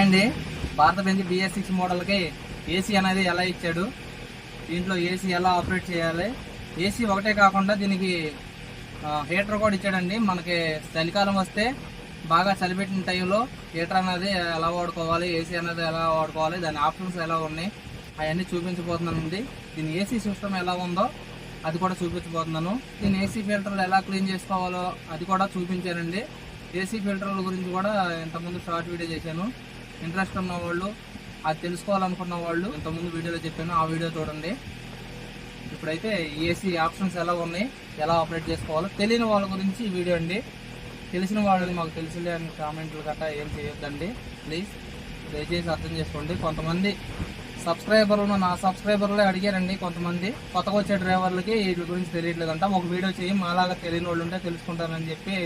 అండి Bharat Benz BS six మోడల్కి AC అనేది ఎలా ఇచ్చాడు? దీంట్లో ఏసీ ఎలా ఆపరేట్ చేయాలి? ఏసీ ఒకటే కాకుండా దీనికి హీటర్ కూడా ఇచ్చాడండి. మనకి చలికాలం వస్తే బాగా చలిపెట్టిన టైంలో హీటర్ అనేది ఎలా వాడుకోవాలి? ఏసీ అనేది ఎలా వాడుకోవాలి? దాని ఆప్షన్స్ ఎలా ఉన్నాయి? అవన్నీ చూపించబోతున్నానండి. దీని ఏసీ సిస్టమ్ ఎలా ఉందో అది కూడా చూపించబోతున్నాను. దీని ఏసీ ఫిల్టర్లు ఎలా క్లీన్ చేసుకోవాలో అది కూడా చూపించానండి. ఏసీ ఫిల్టర్ల గురించి కూడా ఇంతకుముందు షార్ట్ వీడియో చేశాను. ఇంట్రెస్ట్ ఉన్న వాళ్ళు అది తెలుసుకోవాలనుకున్న వాళ్ళు ఇంతకుముందు వీడియోలో చెప్పాను ఆ వీడియో చూడండి. ఇప్పుడైతే ఏసీ ఆప్షన్స్ ఎలా ఉన్నాయి ఎలా ఆపరేట్ చేసుకోవాలో తెలియని వాళ్ళ గురించి ఈ వీడియో అండి. తెలిసిన వాళ్ళని మాకు తెలిసిందే అని కామెంట్లు గట్టా ఏం చేయొద్దండి. ప్లీజ్ దయచేసి అర్థం చేసుకోండి. కొంతమంది సబ్స్క్రైబర్లు నా సబ్స్క్రైబర్లే అడిగారండి. కొంతమంది కొత్తగా వచ్చే డ్రైవర్లకి వీటి గురించి తెలియట్లేదంట. ఒక వీడియో చేయి మాలాగా తెలియని వాళ్ళు ఉంటే తెలుసుకుంటారని చెప్పి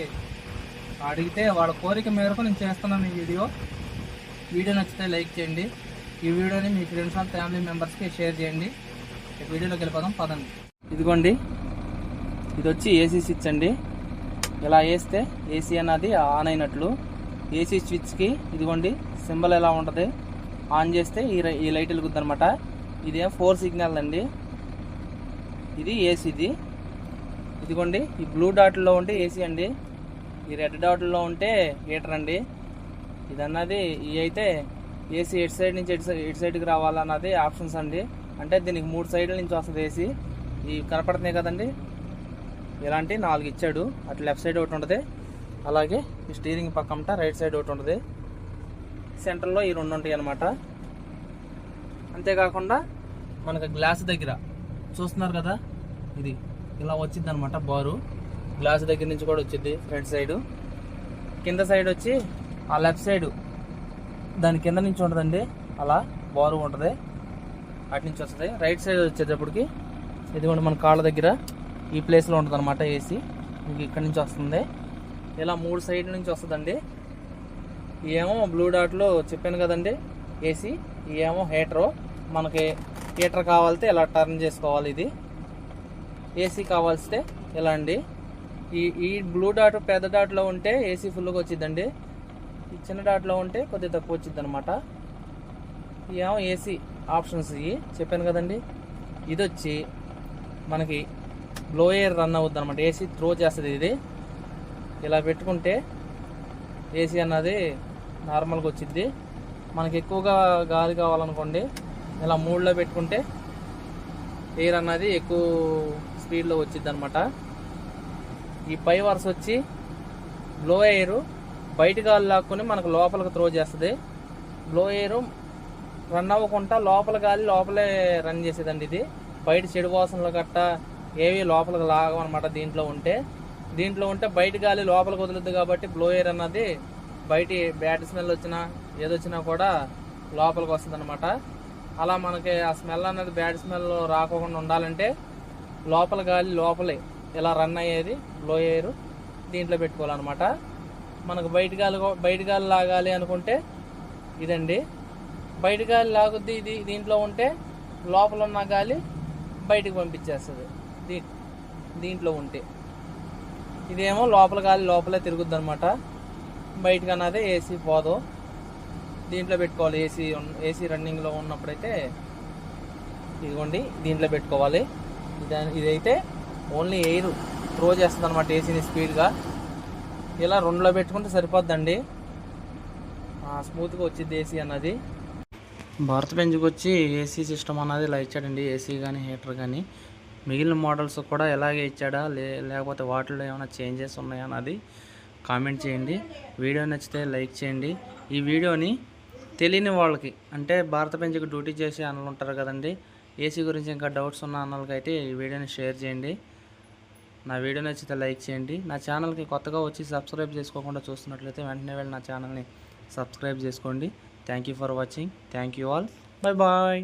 అడిగితే వాళ్ళ కోరిక మేరకు నేను చేస్తున్నాను ఈ వీడియో. వీడియో నచ్చితే లైక్ చేయండి. ఈ వీడియోని మీ ఫ్రెండ్స్ అండ్ ఫ్యామిలీ మెంబర్స్కి షేర్ చేయండి. వీడియోలోకి వెళ్ళిపోదాం. పదండి. ఇదిగోండి. ఇది వచ్చి ఏసీ స్విచ్ అండి. ఇలా వేస్తే ఏసీ అన్నది ఆన్ అయినట్లు. ఏసీ స్విచ్కి ఇదిగోండి సింబల్ ఎలా ఉంటుంది? ఆన్ చేస్తే ఈ ఈ లైట్ వెలుగుద్ది అనమాట ఇదే ఫోర్ సిగ్నల్ అండి. ఇది ఏసీది ఇదిగోండి ఈ బ్లూ డాట్లో ఉంటే ఏసీ అండి. ఈ రెడ్ డాట్లో ఉంటే హీటర్ అండి. ఇది అన్నది ఇవి అయితే ఏసీ ఎటు సైడ్ నుంచి ఎటు సైడ్ ఎటు సైడ్కి రావాలన్నది ఆప్షన్స్ అండి. అంటే దీనికి మూడు సైడ్ల నుంచి వస్తుంది ఏసీ. ఇవి కనపడుతున్నాయి కదండి. ఇలాంటి నాలుగు ఇచ్చాడు. అటు లెఫ్ట్ సైడ్ ఒకటి ఉంటుంది. అలాగే ఈ స్టీరింగ్ పక్కన రైట్ సైడ్ ఒకటి ఉంటుంది. సెంటర్లో ఈ రెండు ఉంటాయి అనమాట అంతేకాకుండా మనకు గ్లాస్ దగ్గర చూస్తున్నారు కదా? ఇది ఇలా వచ్చింది అనమాట బారు. గ్లాస్ దగ్గర నుంచి కూడా వచ్చింది ఫ్రంట్ సైడ్. కింద సైడ్ వచ్చి ఆ లెఫ్ట్ సైడ్ దాని కింద నుంచి ఉంటుందండి. అలా బారు ఉంటుంది. అటు నుంచి వస్తుంది. రైట్ సైడ్ వచ్చేటప్పటికి ఇదిగోండి మన కాళ్ళ దగ్గర ఈ ప్లేస్లో ఉంటుంది అనమాట ఏసీ ఇంక ఇక్కడ నుంచి వస్తుంది. ఇలా మూడు సైడ్ నుంచి వస్తుందండి. ఏమో బ్లూ డాట్లో చెప్పాను కదండి. ఏసీ ఏమో హీటరు మనకి హీటర్ కావాలితే ఇలా టర్న్ చేసుకోవాలి ఇది. ఏసీ కావాల్సితే ఇలా అండి. ఈ ఈ బ్లూ డాట్ పెద్ద డాట్లో ఉంటే ఏసీ ఫుల్గా వచ్చిందండి ఈ చిన్న డాట్లో ఉంటే కొద్దిగా తక్కువ వచ్చింది అనమాట ఏమో ఏసీ ఆప్షన్స్ ఇవి చెప్పాను కదండి. ఇది వచ్చి మనకి బ్లో ఎయిర్ రన్ అవుద్ది అనమాట ఏసీ త్రో చేస్తుంది ఇది. ఇలా పెట్టుకుంటే ఏసీ అన్నది నార్మల్గా వచ్చింది మనకి ఎక్కువగా గాలి కావాలనుకోండి ఇలా మూడులో పెట్టుకుంటే ఎయిర్ అన్నది ఎక్కువ స్పీడ్లో వచ్చింది అనమాట ఈ పై వరుస వచ్చి బ్లో ఎయిర్ బయట గాలి లాక్కుని మనకు లోపలికి త్రో చేస్తుంది. బ్లో ఎయిర్ రన్ అవ్వకుండా లోపల గాలి లోపలే రన్ చేసేదండి ఇది. బయట చెడు వాసనలు గట్ట ఏవి లోపలికి లాగమనమాట దీంట్లో ఉంటే. దీంట్లో ఉంటే బయట గాలి లోపలికి వదులుద్ది కాబట్టి బ్లో ఎయిర్ అన్నది బయట బ్యాడ్ స్మెల్ వచ్చినా ఏదొచ్చినా కూడా లోపలికి వస్తుంది అలా మనకి ఆ స్మెల్ అనేది బ్యాడ్ స్మెల్ రాకోకుండా ఉండాలంటే లోపల గాలి లోపలే ఇలా రన్ అయ్యేది బ్లో ఎయిర్ దీంట్లో పెట్టుకోవాలన్నమాట. మనకు బయట గాలి బయట గాలి లాగాలి అనుకుంటే ఇదండి. బయట గాలి లాగుద్ది ఇది దీంట్లో ఉంటే లోపల ఉన్న గాలి బయటికి పంపించేస్తుంది. దీ దీంట్లో ఉంటే. ఇదేమో లోపల గాలి లోపలే తిరుగుద్ది అనమాట బయటకు అన్నది ఏసీ పోదు. దీంట్లో పెట్టుకోవాలి ఏసీ ఏసీ రన్నింగ్లో ఉన్నప్పుడైతే ఇదిగోండి దీంట్లో పెట్టుకోవాలి. ఇదైతే ఓన్లీ ఎయిర్ త్రో చేస్తుంది అనమాట ఏసీని స్పీడ్గా ఇలా రెండులో పెట్టుకుంటే సరిపోద్దండి. స్మూత్గా వచ్చింది ఏసీ అన్నది. భారత్ బెంజ్కి వచ్చి ఏసీ సిస్టమ్ అన్నది ఇలా ఇచ్చాడండి. ఏసీ కానీ హీటర్ కానీ మిగిలిన మోడల్స్ కూడా ఎలాగే ఇచ్చాడా? లే లేకపోతే వాటిలో ఏమైనా చేంజెస్ ఉన్నాయా అన్నది కామెంట్ చేయండి. వీడియో నచ్చితే లైక్ చేయండి. ఈ వీడియోని తెలియని వాళ్ళకి అంటే భారత బెంజ్కి డ్యూటీ చేసే అన్నలు ఉంటారు కదండి. ఏసీ గురించి ఇంకా డౌట్స్ ఉన్న అన్నలకి అయితే ఈ వీడియోని షేర్ చేయండి. నా వీడియో నచ్చితే లైక్ చేయండి. నా ఛానల్కి కొత్తగా వచ్చి సబ్స్క్రైబ్ చేసుకోకుండా చూస్తున్నట్లయితే వెంటనే వెళ్ళి నా ఛానల్ని సబ్స్క్రైబ్ చేసుకోండి. Thank you for watching thank you all bye bye